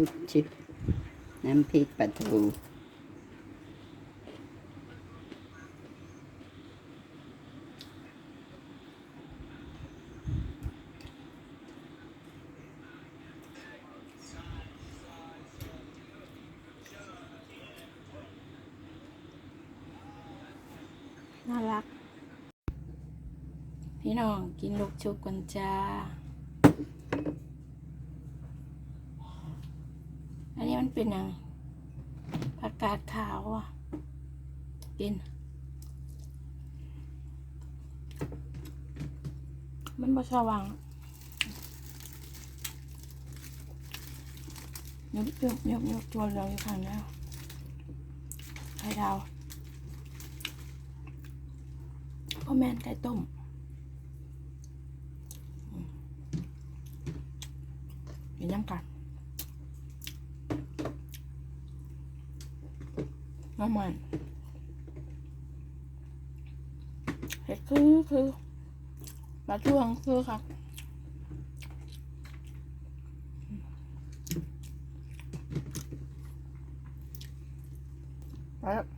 ชุดชิดน้ำพริกปลาทูน่ารัก พี่น้องกินลูกชุบกันจ้า อันนี้ มันเป็นยังผักกาดขาวอะ กิน มันบ่สว่างยุบยุบยุบยุบตัวเราอยู่ข้างแล้วไข่ดาวพ่อแม่ไก่ต้มเดี๋ยวย่ำกัน น้ำมันเห็ดคือคือปลาช่วงคือค่ะไปแล้ว